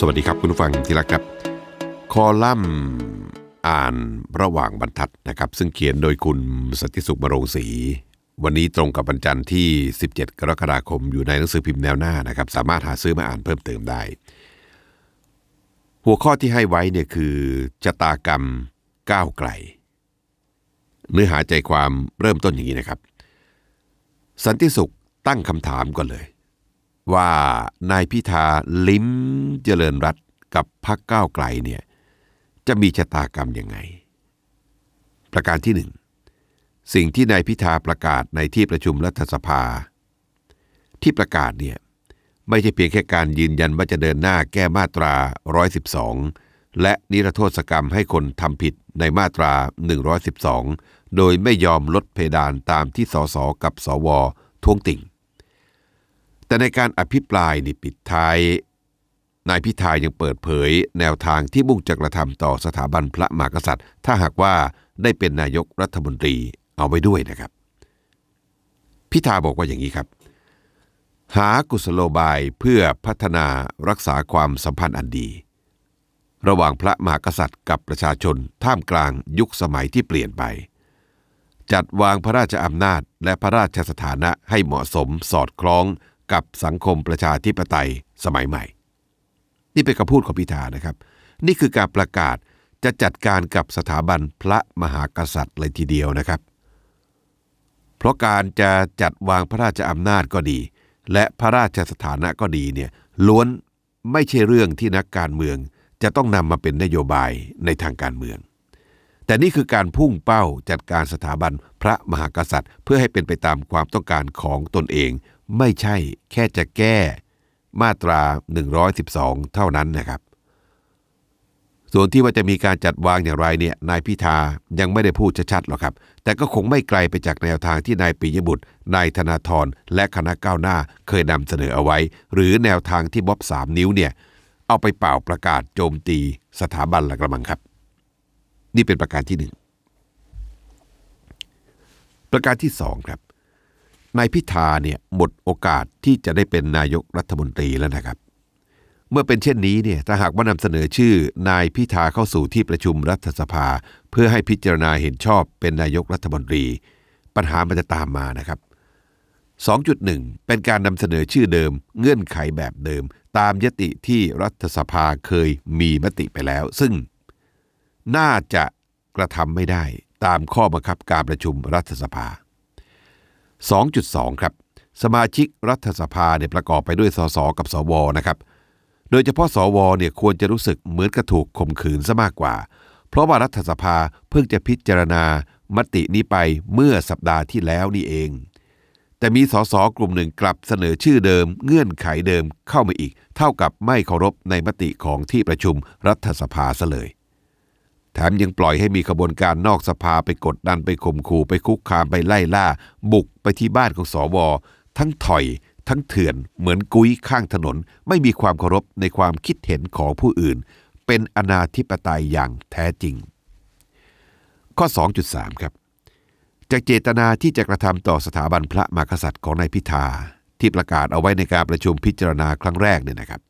สวัสดีครับคุณผู้ฟังที่รักครับ คอลัมน์อ่านระหว่างบรรทัดนะครับ ซึ่งเขียนโดยคุณสนติสุขบรงศรีวันนี้ตรงกับวันจันทร์ที่ 17 กรกฎาคมอยู่ในหนังสือพิมพ์แนวหน้านะครับ สามารถหาซื้อมาอ่านเพิ่มเติมได้ หัวข้อที่ให้ไว้เนี่ยคือชะตากรรมก้าวไกล เนื้อหาใจความเริ่มต้นอย่างนี้นะครับ สันติสุขตั้งคำถามก่อนเลย ว่านายพิธาลิ้มเจริญรัตกับพักก้าวไกลเนี่ยจะมีชะตากรรมยังไง ประการที่หนึ่งสิ่งที่นายพิธาประกาศในที่ประชุมรัฐสภา ที่ประกาศเนี่ยไม่ใช่เพียงแค่การยืนยันว่าจะเดินหน้าแก้มาตรา 112 และนิรโทษกรรมให้คนทำผิดในมาตรา 112 โดยไม่ยอมลดเพดานตามที่สสกับสวท้วงติ่ง แต่ในการอภิปรายในปิดท้าย นายพิธายังเปิดเผยแนวทางที่มุ่งจะกระทำต่อสถาบันพระมหากษัตริย์ ถ้าหากว่าได้เป็นนายกรัฐมนตรีเอาไว้ด้วยนะครับ พิธาบอกว่าอย่างนี้ครับ หากุศโลบายเพื่อพัฒนารักษาความสัมพันธ์อันดี ระหว่างพระมหากษัตริย์กับประชาชนท่ามกลางยุคสมัยที่เปลี่ยนไป จัดวางพระราชอำนาจและพระราชสถานะให้เหมาะสมสอดคล้อง กับสังคมประชาธิปไตยสมัยใหม่ นี่เป็นคำพูดของพิธานะครับ นี่คือการประกาศจะจัดการกับสถาบันพระมหากษัตริย์เลยทีเดียวนะครับ เพราะการจะจัดวางพระราชอำนาจก็ดี และพระราชสถานะก็ดีเนี่ยล้วนไม่ใช่เรื่องที่นักการเมืองจะต้องนำมาเป็นนโยบายในทางการเมือง แต่นี่คือการพุ่งเป้าจัดการสถาบันพระมหากษัตริย์ เพื่อให้เป็นไปตามความต้องการของตนเอง ไม่ใช่แค่จะแก้ มาตรา 112 เท่านั้นนะครับ ส่วนที่ว่าจะมีการจัดวางอย่างไรเนี่ยนายพิธายังไม่ได้พูดชัดๆหรอกครับ แต่ก็คงไม่ไกลไปจากแนวทางที่นายปิยบุตรนายธนาธรและคณะก้าวหน้าเคยนำเสนอเอาไว้ หรือแนวทางที่บ๊อบสามนิ้วเนี่ยเอาไปเป่าประกาศโจมตีสถาบันหละกระมังครับ นี่เป็นประการที่หนึ่งประการที่สองครับนายพิธาเนี่ยหมดโอกาสที่จะได้เป็นนายกรัฐมนตรีแล้วนะครับ เมื่อเป็นเช่นนี้เนี่ยถ้าหากว่านำเสนอชื่อนายพิธาเข้าสู่ที่ประชุมรัฐสภา เพื่อให้พิจารณาเห็นชอบเป็นนายกรัฐมนตรี ปัญหามันจะตามมานะครับ 2.1 เป็นการนำเสนอชื่อเดิม เงื่อนไขแบบเดิม ตามยติที่รัฐสภาเคยมีมติไปแล้ว ซึ่ง น่าจะกระทำไม่ได้ตามข้อบังคับการประชุมรัฐสภา 2.2 ครับ สมาชิกรัฐสภาเนี่ยประกอบไปด้วยสสกับสวนะครับ โดยเฉพาะสวเนี่ยควรจะรู้สึกเหมือนกระถูกข่มขืนซะมากกว่า เพราะว่ารัฐสภาเพิ่งจะพิจารณามตินี้ไปเมื่อสัปดาห์ที่แล้วนี่เอง แต่มีสสกลุ่มหนึ่งกลับเสนอชื่อเดิม เงื่อนไขเดิมเข้ามาอีก เท่ากับไม่เคารพในมติของที่ประชุมรัฐสภาซะเลย แถมยังปล่อยให้มีขบวนการนอกสภาไปกดดันไปข่มขู่ไปคุกคามไปไล่ล่า บุกไปที่บ้านของสวทั้งถอย ทั้งเถื่อน เหมือนกุ้ยข้างถนน ไม่มีความเคารพในความคิดเห็นของผู้อื่น เป็นอนาธิปไตยอย่างแท้จริง ข้อ 2.3 ครับ จากเจตนาที่จะกระทำต่อสถาบันพระมหากษัตริย์ของนายพิธา ที่ประกาศเอาไว้ในการประชุมพิจารณาครั้งแรกเนี่ยนะครับ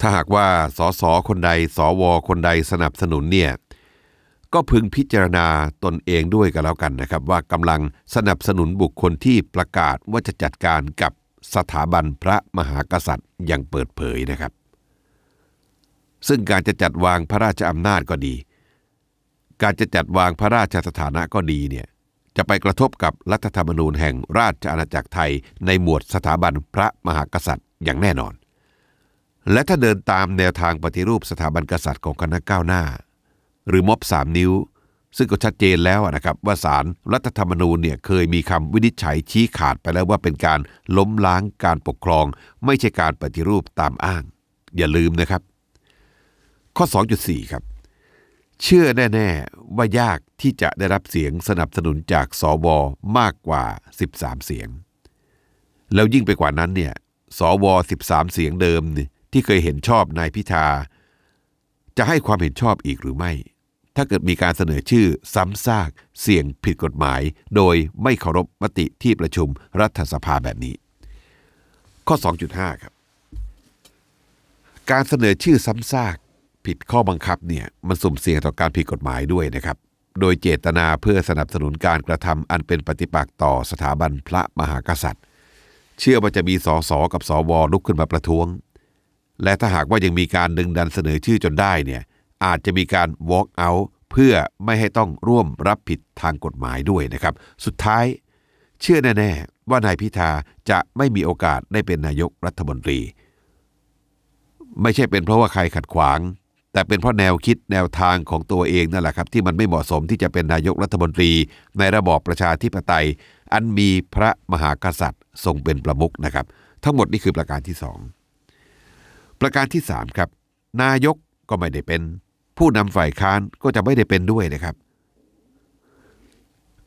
ถ้าหากว่าสสคนใดสวคนใดสนับสนุนเนี่ย ก็พึงพิจารณาตนเองด้วยกันแล้วกันนะครับ ว่ากำลังสนับสนุนบุคคลที่ประกาศว่าจะจัดการกับสถาบันพระมหากษัตริย์อย่างเปิดเผยนะครับ ซึ่งการจะจัดวางพระราชอำนาจก็ดี การจะจัดวางพระราชสถานะก็ดีเนี่ยจะไปกระทบกับรัฐธรรมนูญแห่งราชอาณาจักรไทย ในหมวดสถาบันพระมหากษัตริย์อย่างแน่นอน และถ้าเดินตามแนวทางปฏิรูปสถาบันกษัตริย์ของคณะก้าวหน้า หรือม็อบสามนิ้ว ซึ่งก็ชัดเจนแล้วนะครับว่าสารรัฐธรรมนูญเนี่ยเคยมีคำวินิจฉัยชี้ขาดไปแล้วว่าเป็นการล้มล้างการปกครอง ไม่ใช่การปฏิรูปตามอ้าง อย่าลืมนะครับ ข้อ 2.4 ครับ เชื่อแน่ ๆ ว่ายากที่จะได้รับเสียงสนับสนุนจากสวมากกว่า 13 เสียง แล้วยิ่งไปกว่านั้นเนี่ยสว 13 เสียงเดิมที่เคยเห็นชอบนายพิธาจะให้ความเห็นชอบอีกหรือไม่ ถ้าเกิดมีการเสนอชื่อซ้ำซากเสี่ยงผิดกฎหมาย โดยไม่เคารพมติที่ประชุมรัฐสภาแบบนี้ ข้อ 2.5 ครับ การเสนอชื่อซ้ำซากผิดข้อบังคับเนี่ยมันสุ่มเสี่ยงต่อการผิดกฎหมายด้วยนะครับ โดยเจตนาเพื่อสนับสนุนการกระทำอันเป็นปฏิปักษ์ต่อสถาบันพระมหากษัตริย์ เชื่อว่าจะมีสสกับสวลุกขึ้นมาประท้วง และถ้าหากว่ายังมีการดึงดันเสนอชื่อจนได้เนี่ย อาจจะมีการ walk out เพื่อไม่ให้ต้องร่วมรับผิดทางกฎหมายด้วยนะครับ สุดท้าย เชื่อแน่ๆว่านายพิธาจะไม่มีโอกาสได้เป็นนายกรัฐมนตรี ไม่ใช่เป็นเพราะว่าใครขัดขวาง แต่เป็นเพราะแนวคิดแนวทางของตัวเองนั่นแหละครับ ที่มันไม่เหมาะสมที่จะเป็นนายกรัฐมนตรี ในระบอบประชาธิปไตย อันมีพระมหากษัตริย์ทรงเป็นประมุขนะครับ ทั้งหมดนี่คือประการที่สองประการที่สามครับนายกก็ไม่ได้เป็น ผู้นำฝ่ายค้านก็จะไม่ได้เป็นด้วยนะครับ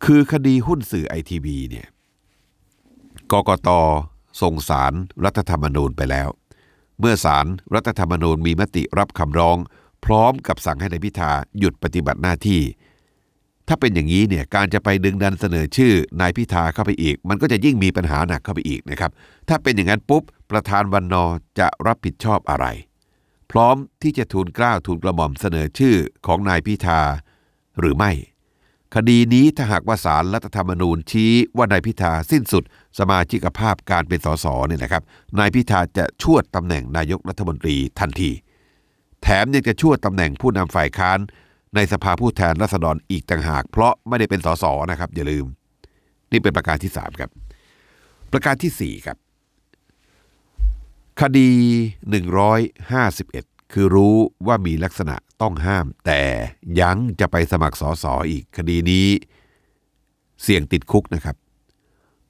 คือคดีหุ้นสื่อไอทีวีเนี่ยกกตส่งสารรัฐธรรมนูญไปแล้ว เมื่อสารรัฐธรรมนูญมีมติรับคำร้อง พร้อมกับสั่งให้นายพิธาหยุดปฏิบัติหน้าที่ ถ้าเป็นอย่างนี้เนี่ยการจะไปดึงดันเสนอชื่อนายพิธาเข้าไปอีก มันก็จะยิ่งมีปัญหาหนักเข้าไปอีกนะครับ ถ้าเป็นอย่างนั้นปุ๊บประธานวันนอจะรับผิดชอบอะไร พร้อมที่จะทูลกล้าทูลกระหม่อมเสนอชื่อของนายพิธาหรือไม่ คดีนี้ถ้าหากว่าสารรัฐธรรมนูญชี้ว่านายพิธาสิ้นสุดสมาชิกภาพการเป็นสสเนี่ยนะครับ นายพิธาจะชวดตำแหน่งนายกรัฐมนตรีทันที แถมยังจะชวดตำแหน่งผู้นำฝ่ายค้านในสภาผู้แทนราษฎรอีกต่างหาก เพราะไม่ได้เป็นสสนะครับอย่าลืม นี่เป็นประการที่ 3 ครับ ประการทีสี่4ครับ คดี 151 คือรู้ว่ามีลักษณะต้องห้าม แต่ยังจะไปสมัครสอสออีกคดีนี้ เสี่ยงติดคุกนะครับ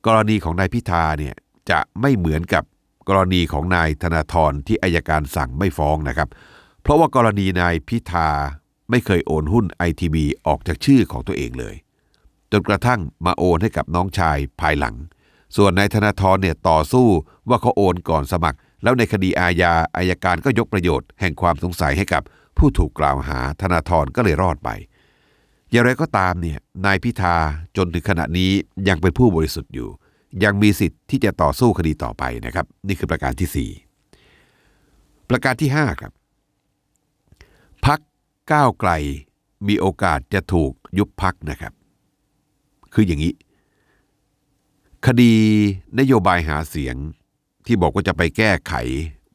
กรณีของนายพิธาเนี่ยจะไม่เหมือนกับกรณีของนายธนาธรที่อายการสั่งไม่ฟ้องนะครับ เพราะว่ากรณีนายพิธาไม่เคยโอนหุ้นไอทีบีออกจากชื่อของตัวเองเลย จนกระทั่งมาโอนให้กับน้องชายภายหลัง ส่วนนายธนาธรเนี่ยต่อสู้ว่าเขาโอนก่อนสมัคร แล้วในคดีอาญาอายการก็ยกประโยชน์แห่งความสงสัยให้กับผู้ถูกกล่าวหาธนาธรก็เลยรอดไป อย่างไรก็ตามเนี่ยนายพิธาจนถึงขณะนี้ยังเป็นผู้บริสุทธิ์อยู่ ยังมีสิทธิ์ที่จะต่อสู้คดีต่อไปนะครับ นี่คือประการที่ 4 ประการที่ 5 ครับพักก้าวไกลมีโอกาสจะถูกยุบพักนะครับ คืออย่างนี้ คดีนโยบายหาเสียง ที่บอกว่าจะไปแก้ไข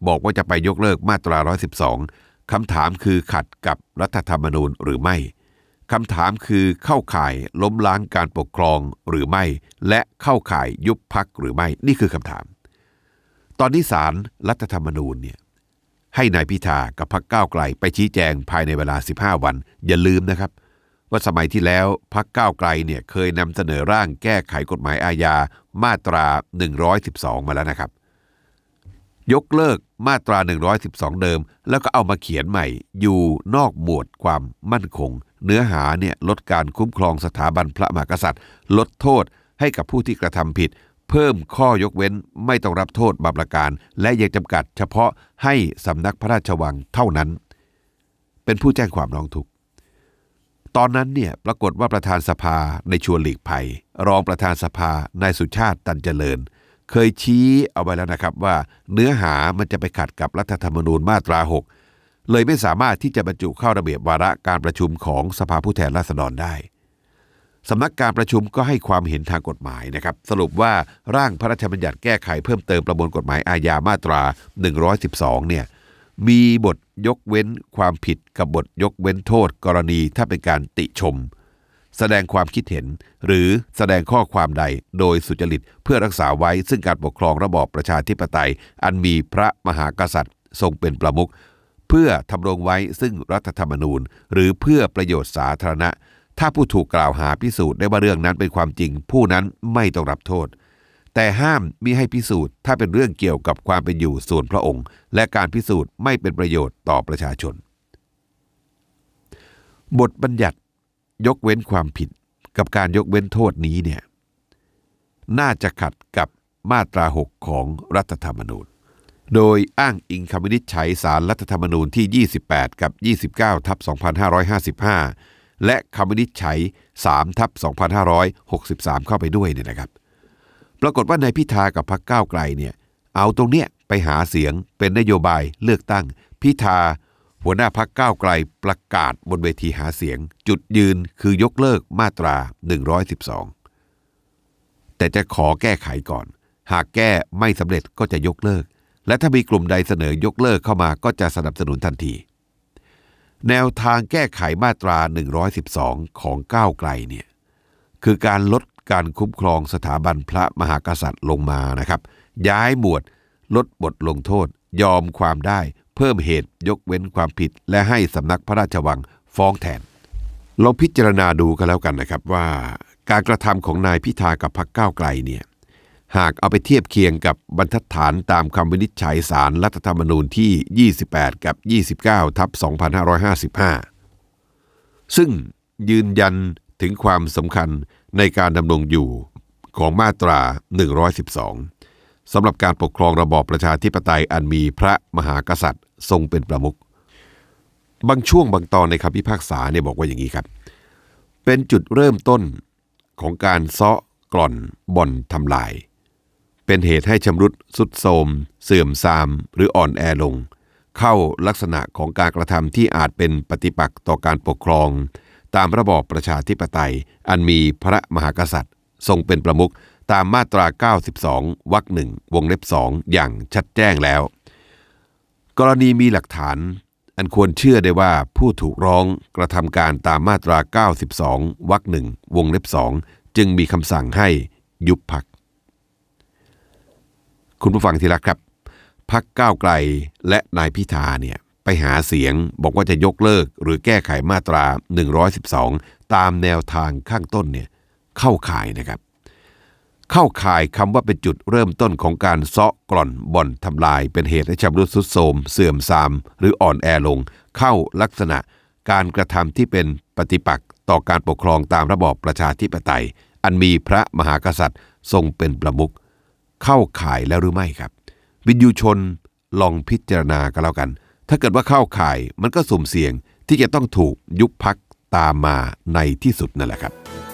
บอกว่าจะไปยกเลิกมาตรา 112 คำถามคือขัดกับรัฐธรรมนูญหรือไม่คำถามคือเข้าข่ายล้มล้างการปกครองหรือไม่ และเข้าข่ายยุบพักหรือไม่นี่คือคำถาม ตอนนี้ศาลรัฐธรรมนูญเนี่ยให้นายพิธากับพักก้าวไกลไปชี้แจงภายในเวลา 15 วัน อย่าลืมนะครับ ว่าสมัยที่แล้วพักก้าวไกลเนี่ยเคยนำเสนอร่างแก้ไขกฎหมายอาญามาตรา 112 มาแล้วนะครับ ยกเลิกมาตรา 112 เดิม แล้วก็เอามาเขียนใหม่ อยู่นอกหมวดความมั่นคง เนื้อหาเนี่ยลดการคุ้มครองสถาบันพระมหากษัตริย์ ลดโทษให้กับผู้ที่กระทำผิด เพิ่มข้อยกเว้นไม่ต้องรับโทษบาปราการ และยังจำกัดเฉพาะให้สำนักพระราชวังเท่านั้น เป็นผู้แจ้งความร้องทุกข์ตอนนั้นเนี่ยปรากฏว่าประธานสภาในชวนหลีกภัย รองประธานสภานายสุชาติตันเจริญ เคยชี้เอาไว้แล้วนะครับว่าเนื้อหามันจะไปขัดกับรัฐธรรมนูญมาตรา 6 เลยไม่สามารถที่จะบรรจุเข้าระเบียบวาระการประชุมของสภาผู้แทนราษฎรได้สำนักการประชุมก็ให้ความเห็นทางกฎหมายนะครับ สรุปว่าร่างพระราชบัญญัติแก้ไขเพิ่มเติมประมวลกฎหมายอาญามาตรา 112 เนี่ยมีบทยกเว้นความผิดกับบทยกเว้นโทษกรณีถ้าเป็นการติชม แสดงความคิดเห็น หรือแสดงข้อความใดโดยสุจริตเพื่อรักษาไว้ซึ่งการปกครองระบอบประชาธิปไตย อันมีพระมหากษัตริย์ ทรงเป็นประมุขเพื่อทำรงไว้ซึ่งรัฐธรรมนูญ หรือเพื่อประโยชน์สาธารณะ ถ้าผู้ถูกกล่าวหาพิสูจน์ได้ว่าเรื่องนั้นเป็นความจริง ผู้นั้นไม่ต้องรับโทษ แต่ห้ามมิให้พิสูจน์ ถ้าเป็นเรื่องเกี่ยวกับความเป็นอยู่ส่วนพระองค์ และการพิสูจน์ไม่เป็นประโยชน์ต่อประชาชน บทบัญญัติ ยกเว้นความผิดกับการยกเว้นโทษนี้เนี่ยน่าจะขัดกับมาตรา 6 ของรัฐธรรมนูญ โดยอ้างอิงคำวินิจฉัยสารรัฐธรรมนูญที่ 28 กับ 29 ทับ 2555 และคำวินิจฉัย 3 ทับ 2563 เข้าไปด้วยเนี่ยนะครับ ปรากฏว่านายพิธากับพรรคก้าวไกลเนี่ยเอาตรงเนี้ยไปหาเสียงเป็นนโยบายเลือกตั้ง พิธา หัวหน้าพักก้าวไกลประกาศบนเวทีหาเสียง จุดยืนคือยกเลิกมาตรา 112 แต่จะขอแก้ไขก่อน หากแก้ไม่สำเร็จก็จะยกเลิก และถ้ามีกลุ่มใดเสนอยกเลิกเข้ามาก็จะสนับสนุนทันที แนวทางแก้ไขมาตรา 112 ของก้าวไกลเนี่ยคือการลดการคุ้มครองสถาบันพระมหากษัตริย์ลงมานะครับ ย้ายหมวดลดบทลงโทษ ยอมความได้ เพิ่มเหตุยกเว้นความผิด และให้สำนักพระราชวังฟ้องแทนลองพิจารณาดูกันแล้วกันนะครับว่า การกระทำของนายพิธากับพรรคก้าวไกลเนี่ยหากเอาไปเทียบเคียงกับบรรทัดฐานตามคำวินิจฉัยสารรัฐธรรมนูญที่ 28 กับ 29 ทับ 2555 ซึ่งยืนยันถึงความสำคัญในการดำรงอยู่ของมาตรา 112 สำหรับการปกครองระบอบประชาธิปไตยอันมีพระมหากษัตริย์ ทรงเป็นประมุขบางช่วงบางตอนในคำพิพากษาเนี่ยบอกว่าอย่างนี้ครับ เป็นจุดเริ่มต้นของการเซาะกร่อนบ่อนทำลาย เป็นเหตุให้ชำรุดสุดโทรมเสื่อมทราม หรืออ่อนแอลง เข้าลักษณะของการกระทำที่อาจเป็นปฏิปักษ์ต่อการปกครอง ตามระบอบประชาธิปไตย อันมีพระมหากษัตริย์ ทรงเป็นประมุข ตามมาตรา 92 วรรคหนึ่งวงเล็บสองอย่างชัดแจ้งแล้ว กรณีมีหลักฐาน อันควรเชื่อได้ว่าผู้ถูกร้องกระทำการตามมาตรา 92 วรรคหนึ่งวงเล็บสองจึงมีคำสั่งให้ยุบพัก คุณผู้ฟังที่รักครับ พักก้าวไกลและนายพิธาเนี่ยไปหาเสียงบอกว่าจะยกเลิกหรือแก้ไขมาตรา 112 ตามแนวทางข้างต้นเนี่ยเข้าข่ายนะครับ เข้าข่ายคำว่าเป็นจุดเริ่มต้นของการเซาะกร่อนบ่อนทำลาย เป็นเหตุให้ชำรุดทรุดโทรมเสื่อมทราม หรืออ่อนแอลง เข้าลักษณะการกระทำที่เป็นปฏิปักษ์ต่อการปกครองตามระบอบประชาธิปไตย อันมีพระมหากษัตริย์ทรงเป็นประมุขเข้าข่ายแล้วหรือไม่ครับ วินยูชนลองพิจารณากันแล้วกัน ถ้าเกิดว่าเข้าข่ายมันก็สุ่มเสี่ยงที่จะต้องถูกยุบพักตามมาในที่สุดนั่นแหละครับ